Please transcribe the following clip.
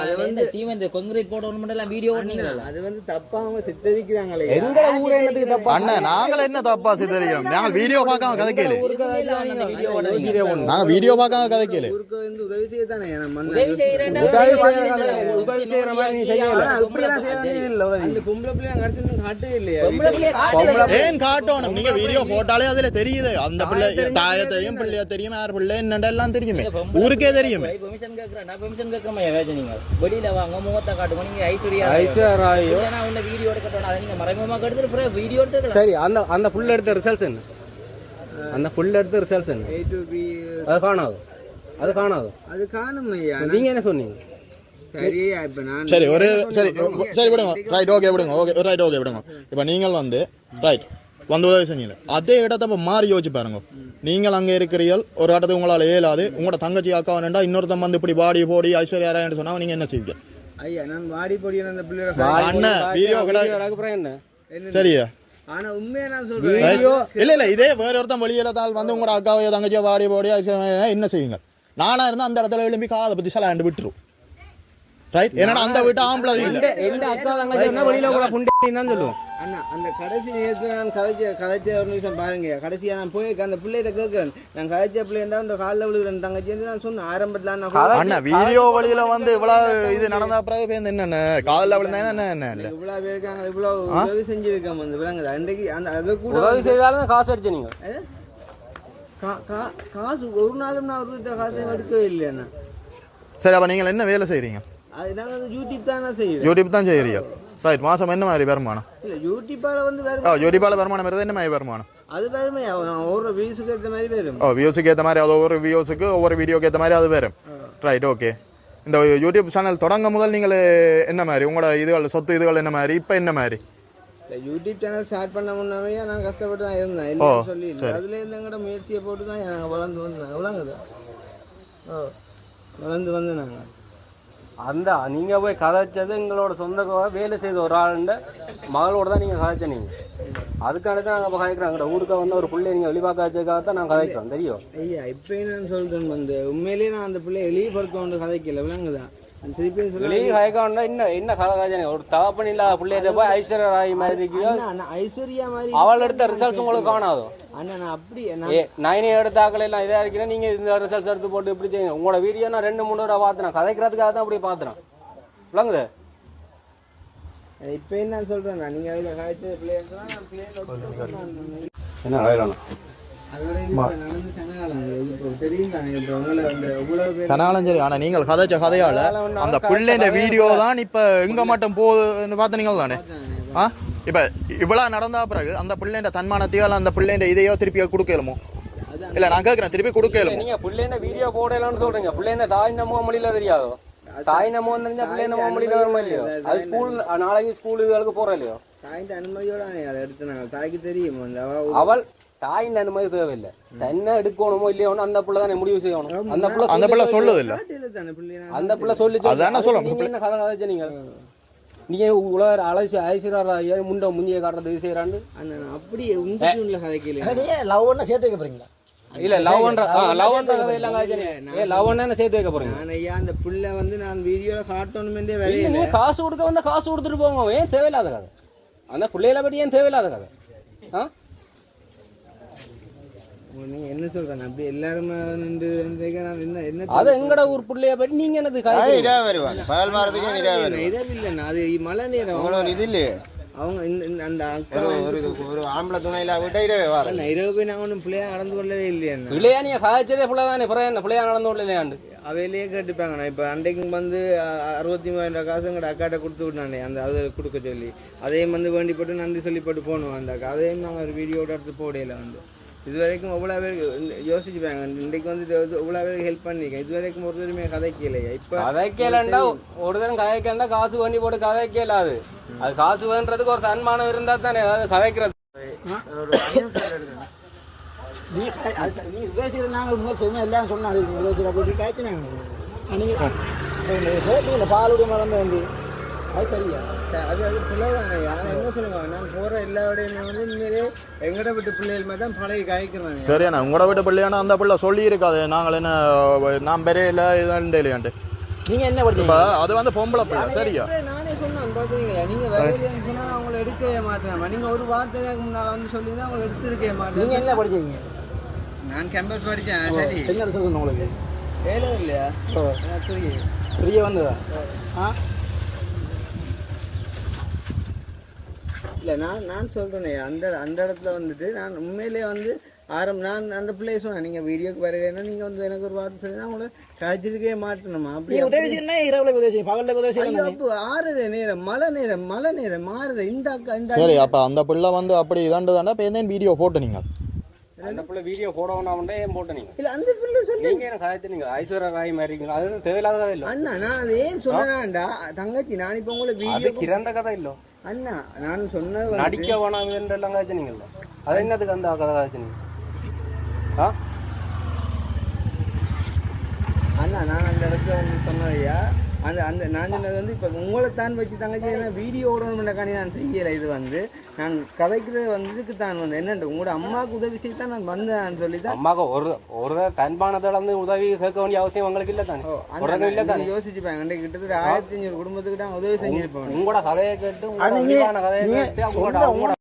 அது வந்து cement concrete மட்டும் எல்லாம் வீடியோ ஓடுனீங்களா அது வந்து தப்பா அவங்க சித்தரிக்கிறாங்களே. எங்கட ஊர் என்னத்துக்கு தப்பா நாங்கள் என்ன தப்பா சித்தரிக்கிறோம்? வீடியோ பார்க்காம கதைக்கல நாங்க வீடியோ பார்க்காம கதைக்கல ஊருக்கு வந்து உதவி செய்ய தானே உதவி செய்யறேன்டா. உதவி செய்யற உதவி செய்யற மாதிரி நீ செய்யல. இப்படிலாம் செய்ய வேண்டியது இல்ல அந்த பொம்பளை பிள்ளைங்க கடிச்சு காட்டவே இல்லையா? பொம்பளை பிள்ளைய காட்டல. ஏன் காட்டணும்? நீங்க வீடியோ போட்டாலே அதுல தெரியுது. அந்த பிள்ளை தாய தெரியும் பிள்ளைய தெரியும் யார் பிள்ளை என்னண்டா எல்லாம் தெரியுமே ஊருக்கே தெரியுமே. பெர்மிஷன் கேக்குறேன் நான் பெர்மிஷன் கேட்கறேன் ஏதாச்சும் நீங்க. வெளியில வாங்க முகத்தை காட்டுங்க நீங்க ஐஸ்வர்யா ஐஸ்வர்யா நான் உன்ன வீடியோ எடுக்கட்டும். அதை நீங்க மறைமுகமா எடுத்துட்டு அப்புறம் வீடியோ எடுத்துக்கலாம் சரி அந்த அந்த புல் எடுத்த ரிசல்ட்ஸ் என்ன? அந்த புல் எடுத்த ரிசல்ட்ஸ் என்ன? அது காணாது. அது காணாது. அது காணும் ஐயா நீங்க என்ன சொன்னீங்க? சரி ஒரு சரி சரி விடுங்க. ரைட் ஓகே விடுங்க. ஓகே ரைட் ஓகே விடுங்க. இப்போ நீங்கள் வந்து ரைட் வந்து உதவி செஞ்சீங்க அதே இடத்த இப்போ மாறி யோசிச்சு பாருங்க. நீங்கள் அங்கே இருக்கிறீர்கள் ஒரு இடத்துக்கு உங்களால் இயலாது உங்களோட தங்கச்சி அக்கா வேணுண்டா இன்னொருத்தன் வந்து இப்படி பாடி போடி ஐஸ்வர்யா ராயன்னு சொன்னா நீங்க என்ன செய்வீங்க? ஐயா நான் வாடி பொடியான அந்த பிள்ளையோட அண்ணன் வீடியோ கூட அப்புறம் என்ன? சரியா? ஆனா உண்மையா நான் சொல்றேன். Right? இல்ல இல்ல இதே வேற ஒருத்தன் வெளியில தாள் வந்து உங்களோட அக்காவையோ தங்கச்சியோ பாடி போடி ஐஸ்வர்யா என்ன செய்வீங்க? நானா இருந்தா அந்த இடத்துல எழும்பி காதை பத்தி சலாண்டு விட்டுரும். ரைட் என்னடா அந்த வீட்டு ஆம்பளை இல்ல. எந்த அக்கா தங்கச்சி சொன்னா வெளியில கூட புண்டி தான் சொல்லுவோம். அண்ணா அந்த கடைசி நேரத்தில் நான் கதைச்ச கதைச்ச ஒரு நிமிஷம் பாருங்க. கடைசியா நான் போய் அந்த பிள்ளைகிட்ட கேட்கிறேன். நான் கதைச்ச பிள்ளைண்டா இந்த காலில் விழுகிறேன் தங்கச்சி வந்து நான் சொன்னேன். ஆரம்பத்தில் நான் அண்ணா வீடியோ வழியில வந்து இவ்வளவு இது நடந்த பிறகு இப்ப இந்த என்னென்ன காதல விழுந்தா என்ன என்ன இல்ல இவ்வளவு பேர் இருக்காங்க இவ்வளவு உதவி செஞ்சிருக்கோம் வந்து விளங்குது அன்றைக்கு அந்த அது கூட உதவி செய்தாலும் காசு அடிச்சு நீங்க. அது? கா- கா- காசு ஒரு நாளும் நான் ஒரு காசை எடுக்கவே இல்லைண்ணா சரி அப்ப நீங்க என்ன வேலை செய்றீங்க? நாங்கள் வந்து யூடியூப் தான் செய்யறீங்க ரைட் மாசம் என்ன மாதிரி வருமானம்? இல்லை யூடியூப்பால் வந்து ஓ யூடியூப்பால வருமானம் வருது என்ன மாதிரி வருமானம்? அது நான் ஒரு வியூஸுக்கு ஏற்ற மாதிரி வரும். ஓ வியூஸுக்கு ஏற்ற மாதிரி அது ஒவ்வொரு வியூஸுக்கு ஒவ்வொரு வீடியோக்கு ஏற்ற மாதிரி அது வரும். ரைட் ஓகே இந்த யூடியூப் சேனல் தொடங்க முதல் நீங்கள் என்ன மாதிரி? உங்களோட இதுகள் சொத்து இதுகள் என்ன மாதிரி? இப்போ என்ன மாதிரி? யூடியூப் சேனல் ஸ்டார்ட் பண்ண முன்னாமே நான் கஷ்டப்பட்டு தான் இருந்தேன். இல்லை சொல்லி இல்லை. அதுலேருந்து எங்கட முயற்சியை போட்டு தான் நாங்கள் வளர்ந்து வந்தோம். விளங்குது ஓ வளர்ந்து வந்து நாங்கள் அந்த நீங்கள் போய் கதைச்சது எங்களோட சொந்த வேலை செய்த ஒரு ஆளுண்ட மகளோட தான் நீங்கள் கதைச்ச நீங்கள் அதுக்கான தான் நாங்கள் இப்போ கதைக்கிறோம் ஊருக்கு வந்து ஒரு பிள்ளை நீங்கள் வெளிப்பாக்க வச்சதுக்காக தான் நான் கதைக்கிறோம் தெரியும் ஐயா இப்போ நான் சொல்கிறேன் வந்து உண்மையிலேயே நான் அந்த பிள்ளையை வெளியே பொறுக்க வந்து கதைக்கல விளங்குதா அவள் எடுத்த ரிசல்ட்ஸ் உங்களுக்கு காணாதோ? அண்ணா நான் அப்படி நான் ஏ நைனே எடுத்த ஆக்கள் எல்லாம் இதா இருக்கிறேன் நீங்க இந்த ரிசல்ட்ஸ் எடுத்து போட்டு இப்படி செய்யுங்க. உங்களோட வீடியோ நான் ரெண்டு மூணு தடவை பார்த்தேன் கதைக்கிறதுக்காக தான் அப்படி பார்த்தேன் விளங்குது? இப்போ என்ன சொல்கிறேன் நான் நீங்கள் அதில் கதைச்ச பிள்ளைன்னு சொன்னால் நான் பிள்ளைய என்ன கனாலும் சரி ஆனால் நீங்கள் கதைச்ச கதையால அந்த பிள்ளைன்ற வீடியோ தான் இப்போ எங்க மட்டும் போகுதுன்னு பார்த்தீங்க தானே? ஆ? இப்போ இவ்வளோ நடந்தா பிறகு அந்த பிள்ளைன்ற தன்மானத்தையோ அந்த பிள்ளைன்ற இதையோ திருப்பி கொடுக்கலுமோ? இல்லை நான் திருப்பி கொடுக்கலுமோ? நீங்க பிள்ளைங்க வீடியோ போடலாம்னு சொல்றீங்க. பிள்ளைங்க தாய் நம்ம மொழியில தெரியாதோ? தாய் நம்ம தெரிஞ்சா பிள்ளை நம்ம மொழியில வருமா இல்லையோ? அது ஸ்கூல் நாளைக்கு ஸ்கூல் இதுகளுக்கு போறோம் இல்லையோ? தாயிட்ட அனுமதியோட அதை எடுத்து நாங்கள் தாய்க்கு தெரியும்? அவள் தாயின் அனுமதி தேவையில்லை. தன்னை எடுக்கணுமோ இல்லையோ அந்த பிள்ளை தானே முடிவு செய்யணும். அந்த பிள்ளை அந்த பிள்ளை சொல்லுது இல்லை. காட்டில தானே பிள்ளைய அந்த பிள்ளை சொல்லி அதானே. நீங்க என்ன கதை கதைச்ச நீங்க? நீங்க உலக அலசி ஐஸ்வர்யா முண்டை முஞ்சிய காட்டுறது இது செய்யறாண்டு அண்ணா நான் அப்படியே உண்டு உள்ள கதைக்கல லவ் ஒண்ணு சேர்த்து வைக்க போறீங்களா? இல்ல லவ் பண்ற லவ் பண்ற கதை எல்லாம் காய்ச்சல் ஏ லவ் என்ன சேர்த்து வைக்க போறீங்க? நான் ஐயா அந்த பிள்ளை வந்து நான் வீடியோல காட்டணுமென்றே இல்ல, வேலையில நீங்க காசு கொடுக்க வந்தா காசு கொடுத்துட்டு போங்க. ஏன் தேவையில்லாத கதை? அந்த பிள்ளைகளை பற்றி ஏன் தேவையில்லாத கதை? ஆ? நீங்க என்ன சொல்றேன்? அப்படி எல்லாருமே நின்று நான் என்ன என்ன அது எங்கட ஊர் பிள்ளைய பற்றி நீங்க என்னது காய்ச்சல் இதா வருவாங்க. பகல் மாறதுக்கு இதா வருவாங்க. இரவில்லைண்ணா அது மழை நேரம். உங்களோட இது இல்லையே? அவங்க இந்த- இந்த- அந்த அக்கா ஒரு ஒரு இது- ஒரு ஆம்பளை துணையில விட்டா இதே வர அண்ணா, இரவு போய் நான் ஒன்றும் பிள்ளையா நடந்து கொள்ளவே இல்லையா பிள்ளையா நீங்க காய்ச்சதே பிள்ளை தானே பிறகு என்ன பிள்ளையா நடந்து விடலையாண்டு அவையிலேயே கேட்டுப்பாங்க. நான் இப்போ அன்றைக்கும் வந்து அறுபத்தி மூவாயிரம் காசு எங்கட அக்காட்ட கொடுத்து விட்டானே அந்த அது கொடுக்க சொல்லி. அதையும் வந்து வேண்டி போட்டு நன்றி சொல்லி போட்டு போகணும் அந்த அக்கா அதையும் நாங்கள் ஒரு வீடியோட எடுத்து போடையில வந்து இது வரைக்கும் எவ்வளோ பேர் யோசிச்சுப்பாங்க இன்றைக்கு வந்து எவ்வளோ பேர் ஹெல்ப் பண்ணிருக்கேன் இது வரைக்கும் ஒரு தடவை கதைக்கலையா இப்போ கதைக்கலண்டா ஒரு தரம் கதைக்கண்டா காசு வேண்டி போட்டு கதைக்கல அது அது காசு வேண்டதுக்கு ஒரு தன்மானம் இருந்தா தானே அதாவது கதைக்கிறது நீ நீ பேசுகிற நாங்கள் முதல் செய்யணும் எல்லாம் சொன்னாங்க பேசுகிற அப்படி பாலுடைய மரம் வேண்டி அது சரியா? அது அது பிள்ளைதானே ஆனால் என்ன சொல்லுவாங்க? நான் போகிற எல்லா விடையுமே வந்து உண்மையிலே எங்கட விட்டு பிள்ளைகள் மாதிரி தான் பழகி காய்க்கிறாங்க. சரியாண்ணா உங்களோட வீட்டு பிள்ளையானா அந்த பிள்ளை சொல்லி இருக்காது நாங்கள் என்ன நான் பெரிய இல்லை இல்லையாண்டு நீங்க என்ன படிச்சீங்க? அது வந்து பொம்பளை பிள்ளை சரியா? நானே சொன்னேன் பாத்தீங்களா? நீங்க வரையிலன்னு சொன்னா நான் உங்களை எடுக்கவே மாட்டேன். நீங்க ஒரு வார்த்தைக்கு முன்னால வந்து சொல்லி தான் உங்களை எடுத்திருக்கவே நீங்க மாட்டேன் என்ன படிச்சீங்க? நான் கேம்பஸ் படிச்சேன் சரி. என்ன ரிசல்ட் உங்களுக்கு? வேலை இல்லையா? புரியுது. ஃப்ரீயா வந்ததா? ஆ? இல்லை நான் நான் சொல்கிறேனே அந்த அந்த இடத்துல வந்துட்டு நான் உண்மையிலே வந்து ஆரம் நான் அந்த பிள்ளைய சொன்னேன் நீங்கள் வீடியோக்கு வரலைன்னா நீங்கள் வந்து எனக்கு ஒரு வார்த்தை சொல்லி உங்களை காய்ச்சிருக்கவே மாட்டேனுமா அப்படி உதவி செய்யணும்னா இரவுல உதவி செய்யும் பகல்ல உதவி செய்யணும். அப்போ ஆறுற நேரம் மழை நேரம் மழை நேரம் மாறுற இந்த அக்கா இந்த சரி அப்ப அந்த பிள்ளை வந்து அப்படி இதாண்டதாண்டா இப்போ என்ன வீடியோ போட்டு நீங்க. அந்த பிள்ளை வீடியோ போடணும்னா ஏன் போட்ட நீங்க? இல்லை அந்த பிள்ளை சொல்லி. நீங்க என்ன கதைச்சு நீங்க ஐஸ்வர்யா ராய் மாதிரி இருக்கீங்க அது தேவையில்லாத இல்ல. அண்ணா நான் அதை ஏன் சொன்னேன்டா தங்கச்சி நான் இப்போ உங்களை அது வீடியோ கிறந்த கதை இல்ல. அண்ணா நான் சொன்ன வந்து- நடிக்க வேணாம் எல்லாம் கதைச்சு நீங்க அது என்னதுக்கு அந்த கதை கதைச்சு நீங்க? ஆ? அண்ணா நான் அந்த இடத்துல வந்து சொன்னதையா அந்த அந்த நான் சொன்னது வந்து இப்போ உங்களை தான் வச்சு தங்கச்சி ஏன்னா வீடியோ ஓடணும்னாக்காண்டி நான் செய்யலை. இது வந்து நான் கதைக்கிறது வந்து இதுக்கு தான் வந்து. என்னண்டு உங்களோட அம்மாவுக்கு உதவி செய்ய தான் நான் வந்தேன் சொல்லி தான் அம்மாக்கு ஒரு ஒரு தன்பானத்தை இழந்து உதவி கேட்க வேண்டிய அவசியம் உங்களுக்கு இல்ல தானே? ஒரு இல்ல தானே? யோசிச்சுப்பாங்க அன்றைக்கு கிட்டத்தட்ட ஆயிரத்தி அஞ்சூறு குடும்பத்துக்கு தான் உதவி செஞ்சிருப்பேன் உங்களோட கதையை கேட்டு உங்களோட கதையை கேட்டு உங்களோட